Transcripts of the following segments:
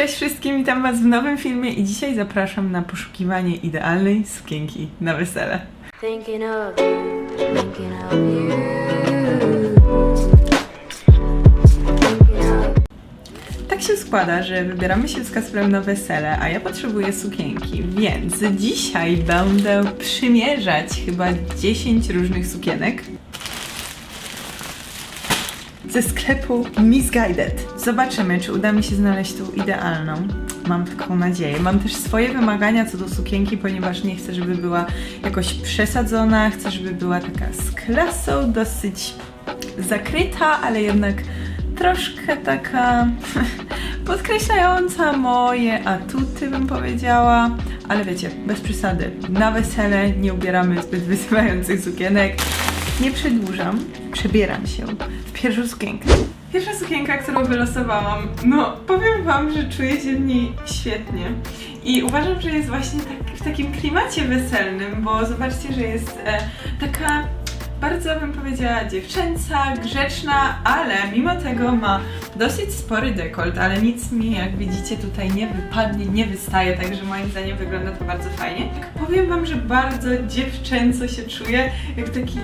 Cześć wszystkim, witam Was w nowym filmie i dzisiaj zapraszam na poszukiwanie idealnej sukienki na wesele. Thinking of you, thinking of you. Thinking of Tak się składa, że wybieramy się z Kasprem na wesele, a ja potrzebuję sukienki, więc dzisiaj będę przymierzać chyba 10 różnych sukienek ze sklepu Misguided. Zobaczymy, czy uda mi się znaleźć tą idealną. Mam taką nadzieję. Mam też swoje wymagania co do sukienki, ponieważ nie chcę, żeby była jakoś przesadzona. Chcę, żeby była taka z klasą, dosyć zakryta, ale jednak troszkę taka podkreślająca moje atuty, bym powiedziała. Ale wiecie, bez przesady. Na wesele nie ubieramy zbyt wyzywających sukienek. Nie przedłużam, przebieram się w pierwszą sukienkę. Pierwsza sukienka, którą wylosowałam, no powiem Wam, że czuję się w niej świetnie. I uważam, że jest właśnie tak, w takim klimacie weselnym, bo zobaczcie, że jest e, taka bardzo bym powiedziała dziewczęca, grzeczna, ale mimo tego ma dosyć spory dekolt, ale nic mi jak widzicie tutaj nie wypadnie, nie wystaje, także moim zdaniem wygląda to bardzo fajnie. Tak powiem wam, że bardzo dziewczęco się czuję, jak taki,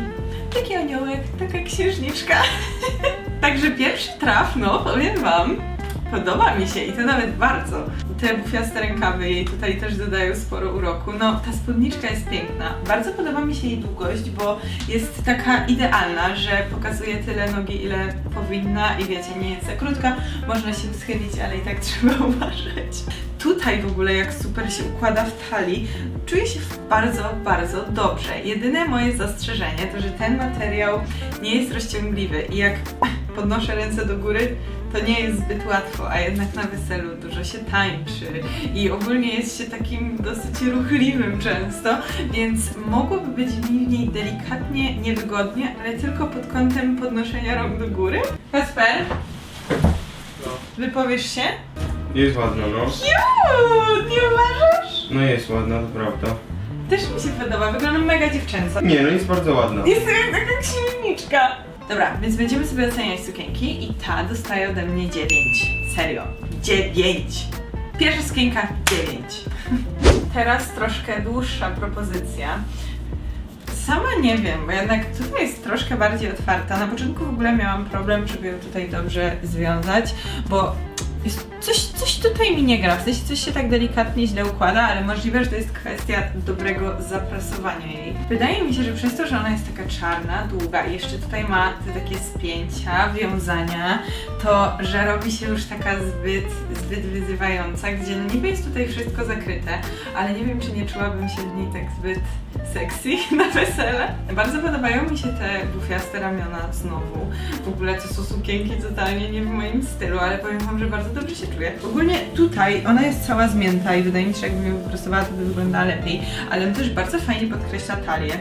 taki aniołek, taka księżniczka. Także pierwszy traf, no powiem wam, podoba mi się i to nawet bardzo. Te bufiaste rękawy jej tutaj też dodają sporo uroku. No, ta spódniczka jest piękna. Bardzo podoba mi się jej długość, bo jest taka idealna, że pokazuje tyle nogi, ile powinna i wiecie, nie jest za krótka. Można się schylić, ale i tak trzeba uważać. Tutaj w ogóle jak super się układa w talii, czuję się bardzo, bardzo dobrze. Jedyne moje zastrzeżenie to, że ten materiał nie jest rozciągliwy i jak podnoszę ręce do góry, to nie jest zbyt łatwo, a jednak na weselu dużo się tańczy i ogólnie jest się takim dosyć ruchliwym często, więc mogłoby być mi w niej delikatnie niewygodnie, ale tylko pod kątem podnoszenia rąk do góry. Kasper, No. wypowiesz się? Jest ładna, no. Cute, nie uważasz? No jest ładna, to prawda. Też mi się podoba, wygląda mega dziewczęco. Nie, no jest bardzo ładna. Jestem jak taka księżniczka. Dobra, więc będziemy sobie oceniać sukienki i ta dostaje ode mnie 9. Serio. 9. Pierwsza sukienka 9. Teraz troszkę dłuższa propozycja. Sama nie wiem, bo jednak tutaj jest troszkę bardziej otwarta. Na początku w ogóle miałam problem, żeby ją tutaj dobrze związać, bo jest coś, coś tutaj mi nie gra, w sensie coś się tak delikatnie źle układa, ale możliwe, że to jest kwestia dobrego zaprasowania jej. Wydaje mi się, że przez to, że ona jest taka czarna, długa i jeszcze tutaj ma te takie spięcia, wiązania, to że robi się już taka zbyt, zbyt wyzywająca, gdzie no niby jest tutaj wszystko zakryte, ale nie wiem, czy nie czułabym się w niej tak zbyt sexy na wesele. Bardzo podobają mi się te bufiaste ramiona znowu. W ogóle to są sukienki totalnie nie w moim stylu, ale powiem wam, że bardzo dobrze się. Ogólnie tutaj ona jest cała zmięta i wydaje mi się, że jakbym ją wyprostowała, to by wyglądała lepiej, ale też bardzo fajnie podkreśla talię.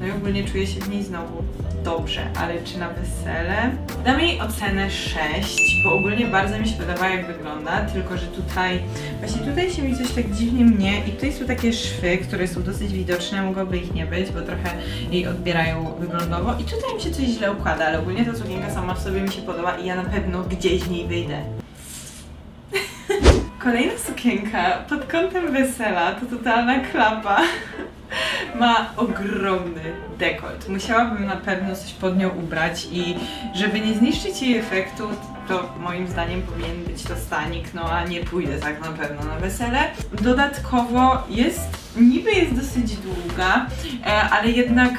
No i ogólnie czuję się w niej znowu dobrze, ale czy na wesele? Dam jej ocenę 6, bo ogólnie bardzo mi się podoba jak wygląda, tylko że tutaj, właśnie tutaj się mi coś tak dziwnie mnie i tutaj są takie szwy, które są dosyć widoczne, mogłoby ich nie być, bo trochę jej odbierają wyglądowo i tutaj mi się coś źle układa, ale ogólnie ta sukienka sama w sobie mi się podoba i ja na pewno gdzieś w niej wyjdę. Kolejna sukienka pod kątem wesela to totalna klapa. Ma ogromny dekolt. Musiałabym na pewno coś pod nią ubrać i żeby nie zniszczyć jej efektu, to moim zdaniem powinien być to stanik, no a nie pójdę tak na pewno na wesele. Dodatkowo jest, niby jest dosyć długa, e, ale jednak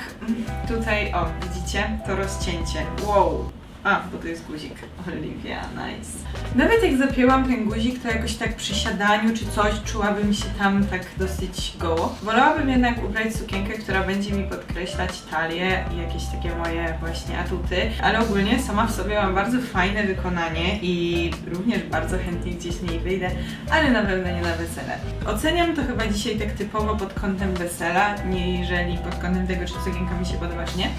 tutaj, o widzicie, to rozcięcie. Wow, a, bo to jest guzik. Olivia, nice. Nawet jak zapięłam ten guzik, to jakoś tak przy siadaniu czy coś czułabym się tam tak dosyć goło. Wolałabym jednak ubrać sukienkę, która będzie mi podkreślać talię i jakieś takie moje właśnie atuty, ale ogólnie sama w sobie mam bardzo fajne wykonanie i również bardzo chętnie gdzieś z niej wyjdę, ale na pewno nie na wesele. Oceniam to chyba dzisiaj tak typowo pod kątem wesela, niżeli pod kątem tego, czy sukienka mi się podoba, czy nie.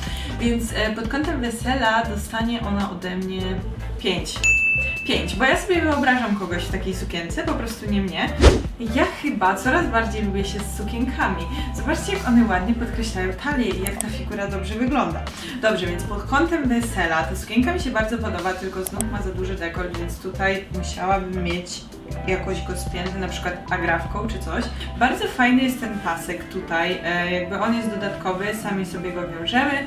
Więc e, pod kątem wesela dostanie ona ode mnie 5. 5, bo ja sobie wyobrażam kogoś w takiej sukience, po prostu nie mnie. Ja chyba coraz bardziej lubię się z sukienkami. Zobaczcie, jak one ładnie podkreślają talię i jak ta figura dobrze wygląda. Dobrze, więc pod kątem wesela ta sukienka mi się bardzo podoba, tylko znów ma za duży dekolt, więc tutaj musiałabym mieć jakoś go spięty, na przykład agrafką czy coś. Bardzo fajny jest ten pasek tutaj, e, jakby on jest dodatkowy, sami sobie go wiążemy,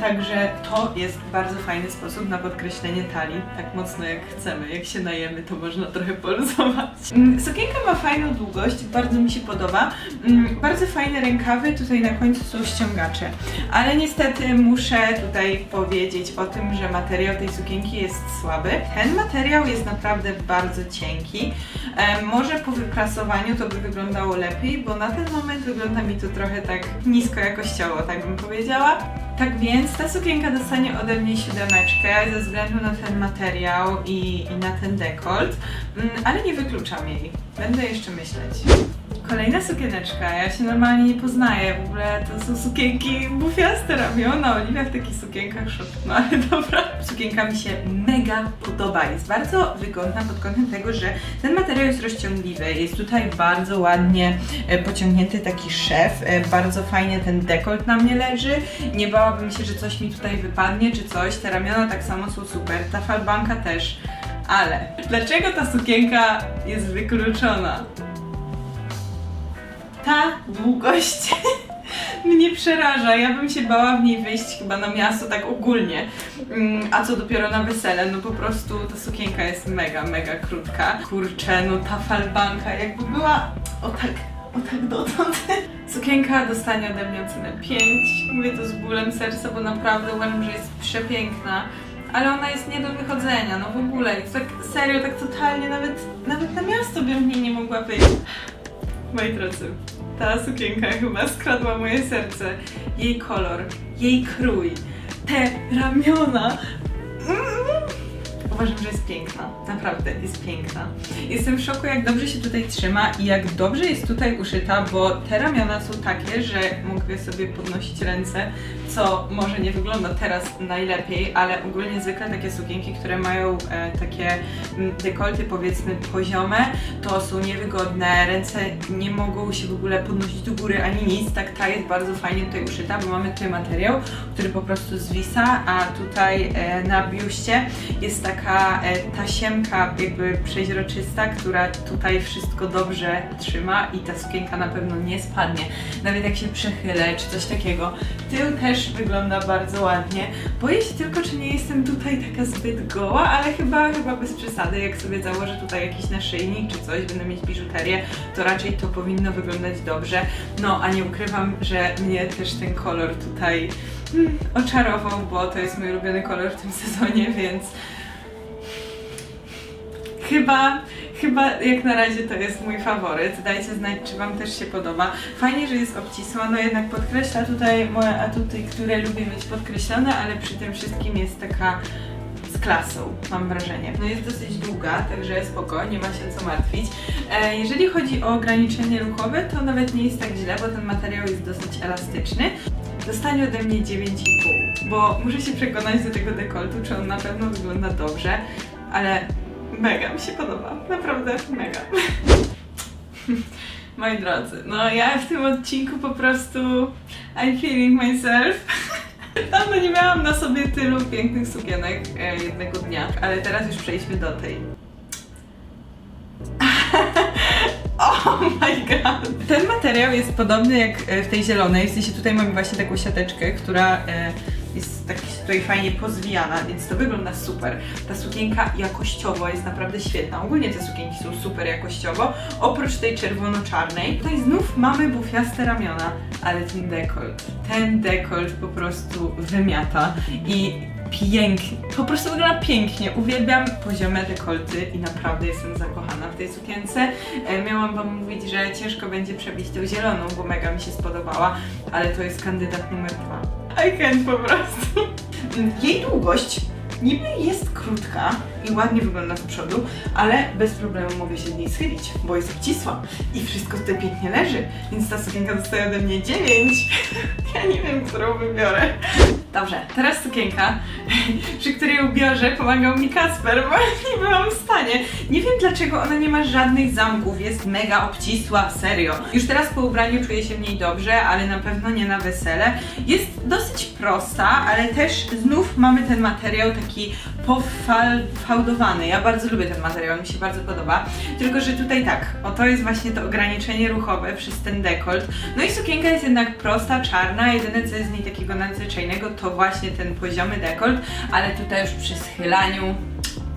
także to jest bardzo fajny sposób na podkreślenie talii, tak mocno jak chcemy. Jak się najemy, to można trochę poluzować. Mm, Sukienka ma fajną długość, bardzo mi się podoba. Mm, Bardzo fajne rękawy, tutaj na końcu są ściągacze. Ale niestety muszę tutaj powiedzieć o tym, że materiał tej sukienki jest słaby. Ten materiał jest naprawdę bardzo cienki. Może po wyprasowaniu to by wyglądało lepiej, bo na ten moment wygląda mi to trochę tak nisko jakościowo, tak bym powiedziała. Tak więc ta sukienka dostanie ode mnie siódemeczkę ze względu na ten materiał i, i na ten dekolt, mm, ale nie wykluczam jej. Będę jeszcze myśleć. Kolejna sukieneczka, ja się normalnie nie poznaję, w ogóle to są sukienki bufiaste ramiona, Oliwia w takich sukienkach szok, no ale dobra. Sukienka mi się mega podoba, jest bardzo wygodna pod kątem tego, że ten materiał jest rozciągliwy, jest tutaj bardzo ładnie e, pociągnięty taki szef, e, bardzo fajnie ten dekolt na mnie leży, nie bałabym się, że coś mi tutaj wypadnie czy coś, te ramiona tak samo są super, ta falbanka też, ale dlaczego ta sukienka jest wykluczona? ta długość mnie przeraża. Ja bym się bała w niej wyjść chyba na miasto tak ogólnie. Mm, A co dopiero na wesele, no po prostu ta sukienka jest mega, mega krótka. Kurczę, no ta falbanka jakby była o tak, tak dotąd. Sukienka dostanie ode mnie ocenę 5. Mówię to z bólem serca, bo naprawdę uważam, że jest przepiękna. Ale ona jest nie do wychodzenia, no w ogóle. Jest tak serio, tak totalnie, nawet, nawet na miasto bym w niej nie mogła wyjść. Moi drodzy, ta sukienka chyba skradła moje serce. Jej kolor, jej krój, te ramiona. Uważam, że jest piękna. Naprawdę jest piękna. Jestem w szoku, jak dobrze się tutaj trzyma i jak dobrze jest tutaj uszyta, bo te ramiona są takie, że mogę sobie podnosić ręce, co może nie wygląda teraz najlepiej, ale ogólnie zwykle takie sukienki, które mają e, takie mm, dekolty powiedzmy poziome, to są niewygodne, ręce nie mogą się w ogóle podnosić do góry ani nic, tak ta jest bardzo fajnie tutaj uszyta, bo mamy tutaj materiał, który po prostu zwisa, a tutaj e, na biuście jest taka e, tasiemka jakby przeźroczysta, która tutaj wszystko dobrze trzyma i ta sukienka na pewno nie spadnie, nawet jak się przechylę czy coś takiego. Tył też wygląda bardzo ładnie. Boję się tylko, czy nie jestem tutaj taka zbyt goła, ale chyba, chyba bez przesady. Jak sobie założę tutaj jakiś naszyjnik czy coś, będę mieć biżuterię, to raczej to powinno wyglądać dobrze. No, a nie ukrywam, że mnie też ten kolor tutaj mm, oczarował, bo to jest mój ulubiony kolor w tym sezonie, więc chyba, chyba jak na razie to jest mój faworyt. Dajcie znać, czy Wam też się podoba. Fajnie, że jest obcisła, no jednak podkreśla tutaj moje atuty, które lubię mieć podkreślone, ale przy tym wszystkim jest taka z klasą, mam wrażenie. No jest dosyć długa, także spoko, nie ma się co martwić. E, jeżeli chodzi o ograniczenie ruchowe, to nawet nie jest tak źle, bo ten materiał jest dosyć elastyczny. Dostanie ode mnie 9,5, bo muszę się przekonać do tego dekoltu, czy on na pewno wygląda dobrze, ale mega mi się podoba, naprawdę mega. Moi drodzy, no ja w tym odcinku po prostu I'm feeling myself. Dawno nie miałam na sobie tylu pięknych sukienek e, jednego dnia, ale teraz już przejdźmy do tej. Oh my god! Ten materiał jest podobny jak e, w tej zielonej, w sensie tutaj mamy właśnie taką siateczkę, która e, jest tak tutaj fajnie pozwijana, więc to wygląda super. Ta sukienka jakościowo jest naprawdę świetna. Ogólnie te sukienki są super jakościowo, oprócz tej czerwono-czarnej. Tutaj znów mamy bufiaste ramiona, ale ten dekolt, ten dekolt po prostu wymiata i pięknie, po prostu wygląda pięknie. Uwielbiam poziome dekolty i naprawdę jestem zakochana w tej sukience. E, miałam wam mówić, że ciężko będzie przebić tą zieloną, bo mega mi się spodobała, ale to jest kandydat numer dwa. I can't po prostu. Jej długość niby jest krótka i ładnie wygląda z przodu, ale bez problemu mogę się z niej schylić, bo jest obcisła i wszystko tutaj pięknie leży, więc ta sukienka dostaje ode mnie 9. ja nie wiem, którą wybiorę. Dobrze, teraz sukienka, przy której ubiorze pomagał mi Kasper, bo nie byłam w stanie. Nie wiem dlaczego ona nie ma żadnych zamków, jest mega obcisła, serio. Już teraz po ubraniu czuję się w niej dobrze, ale na pewno nie na wesele. Jest dosyć prosta, ale też znów mamy ten materiał taki pofałdowany. Ja bardzo lubię ten materiał, mi się bardzo podoba. Tylko, że tutaj tak, o to jest właśnie to ograniczenie ruchowe przez ten dekolt. No i sukienka jest jednak prosta, czarna. Jedyne co jest z niej takiego nadzwyczajnego to właśnie ten poziomy dekolt, ale tutaj już przy schylaniu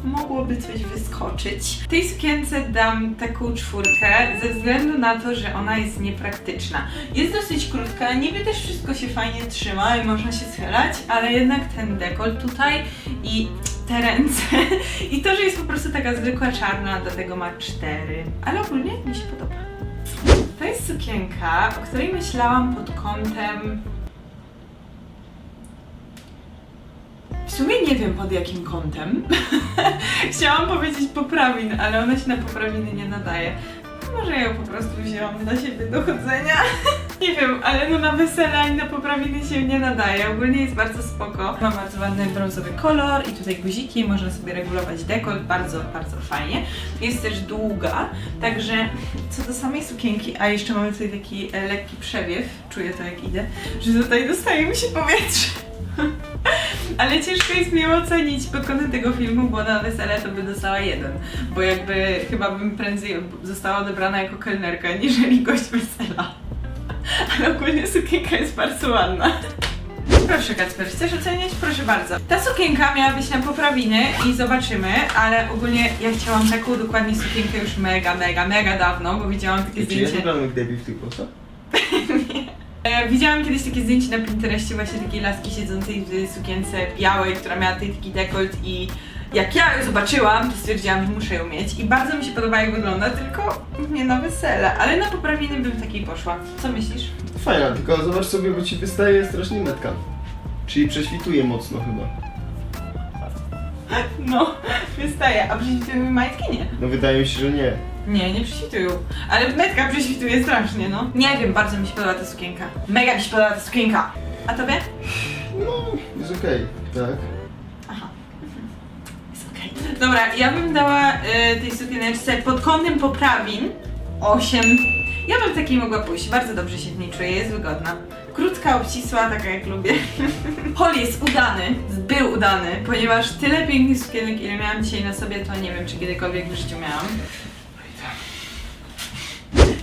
mogłoby coś wyskoczyć. Tej sukience dam taką czwórkę ze względu na to, że ona jest niepraktyczna. Jest dosyć krótka, niby też wszystko się fajnie trzyma i można się schylać, ale jednak ten dekolt tutaj i te ręce i to, że jest po prostu taka zwykła czarna, do tego ma cztery, ale ogólnie mi się podoba. To jest sukienka, o której myślałam pod kątem W sumie nie wiem pod jakim kątem. Chciałam powiedzieć poprawin, ale ona się na poprawiny nie nadaje. Może ja ją po prostu wzięłam dla siebie do chodzenia. nie wiem, ale no na wesele ani na poprawiny się nie nadaje. Ogólnie jest bardzo spoko. Ma bardzo ładny brązowy kolor i tutaj guziki, można sobie regulować dekolt, bardzo, bardzo fajnie. Jest też długa, także co do samej sukienki, a jeszcze mamy tutaj taki e, lekki przewiew, czuję to jak idę, że tutaj dostaje mi się powietrze. Ale ciężko jest mi ocenić pod kątem tego filmu, bo na wesele to by dostała jeden. Bo jakby chyba bym prędzej została odebrana jako kelnerka, niżeli gość wesela. Ale ogólnie sukienka jest bardzo ładna. Proszę Kacper, chcesz oceniać? Proszę bardzo. Ta sukienka miała być na poprawiny i zobaczymy, ale ogólnie ja chciałam taką dokładnie sukienkę już mega, mega, mega dawno, bo widziałam takie Czy jest zdjęcie. ubrany debil w tych włosach? E, widziałam kiedyś takie zdjęcie na Pinterestie właśnie takiej laski siedzącej w sukience białej, która miała tutaj taki dekolt i jak ja ją zobaczyłam, to stwierdziłam, że muszę ją mieć i bardzo mi się podoba jak wygląda, tylko nie na wesele, ale na poprawiny bym takiej poszła. Co myślisz? Fajna, tylko zobacz sobie, bo ci wystaje strasznie metka. Czyli prześwituje mocno chyba. No, wystaje, a prześwitują mi majtki? Nie. No wydaje mi się, że nie. Nie, nie prześwitują. Ale metka prześwituje strasznie, no. Nie wiem, bardzo mi się podoba ta sukienka. Mega mi się podoba ta sukienka. A tobie? No, jest okej, tak. Dobra, ja bym dała y, tej sukieneczce pod kątem poprawin 8. Ja bym w takiej mogła pójść. Bardzo dobrze się w niej czuję, jest wygodna. Krótka, obcisła, taka jak lubię. Hol jest udany, był udany, ponieważ tyle pięknych sukienek, ile miałam dzisiaj na sobie, to nie wiem, czy kiedykolwiek w życiu miałam.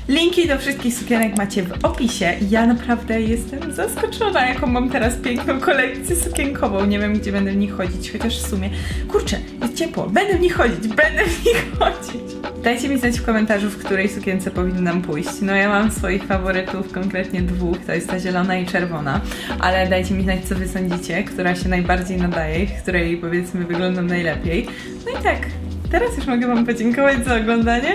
Linki do wszystkich sukienek macie w opisie. Ja naprawdę jestem zaskoczona, jaką mam teraz piękną kolekcję sukienkową. Nie wiem, gdzie będę w nich chodzić, chociaż w sumie, kurczę, jest ciepło, będę w nich chodzić, będę w nich chodzić. Dajcie mi znać w komentarzu, w której sukience powinnam pójść. No ja mam swoich faworytów, konkretnie dwóch, to jest ta zielona i czerwona, ale dajcie mi znać, co wy sądzicie, która się najbardziej nadaje, w której powiedzmy wyglądam najlepiej. No i tak, teraz już mogę wam podziękować za oglądanie